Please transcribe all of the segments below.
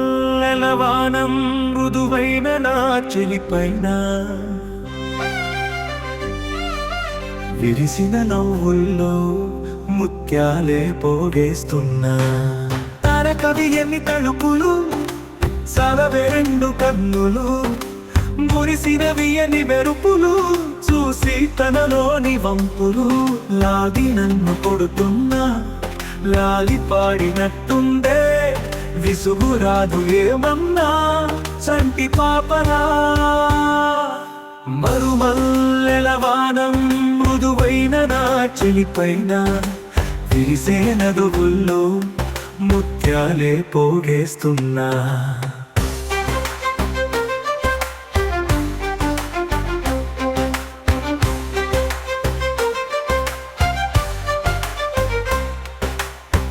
మరుమల్లవానం మృదువైన నా చెలిపైన విరిసిన నవ్వుల్లో ముత్యాలే పోగేస్తున్నా తారకవి ఎన్ని తలుపులు సలవే రెండు కన్నులు మురిసినవి ఎన్ని మెరుపులు చూసి తనలోని వంపులు లాగి నన్ను కొడుతున్నా లాలి పాడినట్టుందే విసుగురాదు ఏమన్నా? చంటి పాపరా మరుమల్లెల వానం మృదువైన నా చెలిపైన విరిసే నదువుల్లో ముత్యాలే పోగేస్తున్నా.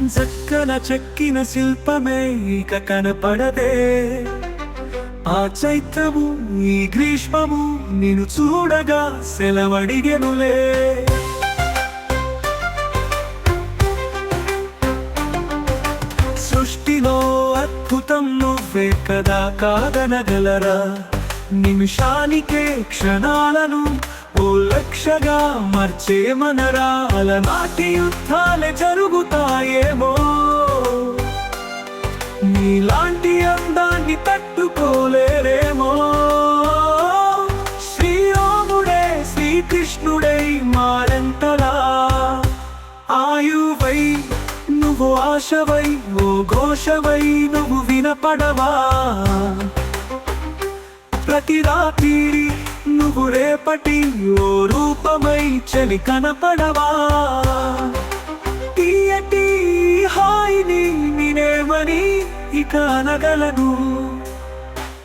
జక్కన చెక్కిన శిల్పమే ఇక కనపడదే. ఆ చైత్రము ఈ గ్రీష్మము నిన్ను చూడగా సెలవడిగెనులే. సృష్టిలో అద్భుతం నువ్వే కదా కాదనగలరా? నిమిషానికే క్షణాలను ఓ లక్షగా మర్చే మనరాల అలనాటి యుద్ధాలే జరుగుతాయేమో. నీలాంటి అందాన్ని తట్టుకోలేరేమో. శ్రీరాముడే శ్రీకృష్ణుడై మారెంతలా? ఆయువై నువ్వు ఆశవై ఓ ఘోషవై నువ్వు వినపడవా? ప్రతి రాత్రి నువ్వు రేపటి ఓ రూపమై చలి కనపడవా? తీయటి హాయిని నేనేమని ఇక అనగలను.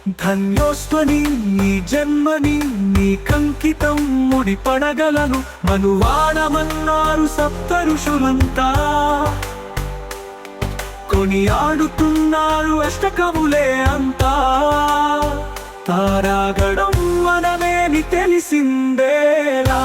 ధన్యోస్వని నీ జన్మని నీ కంకితం ముడిపడగలను మనువాడమన్నారు సప్త ఋషులంతా కొని ఆడుతున్నారు అంతా. తారాగడం మనమేని తెలిసిందేలా?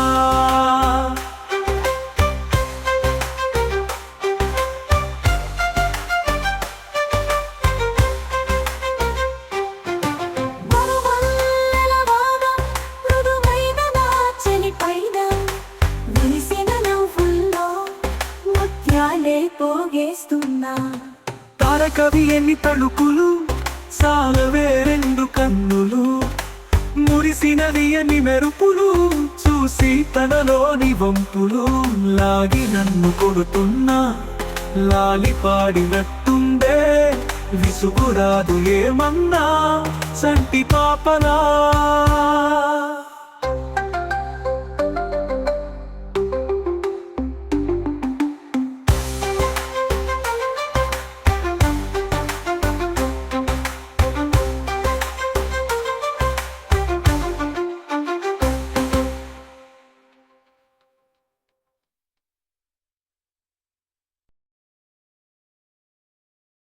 పోగేస్తున్నా. తారకవి ఎన్ని తలుపులు సాలవే రెండు కన్నులు మురిసినవి అని మెరుపులు చూసి తనలోని వంపులు లాగి నన్ను కొడుతున్నా లాలి పాడినట్టుందే. విసుగురాదు ఏమన్నా సంటి పాపలా.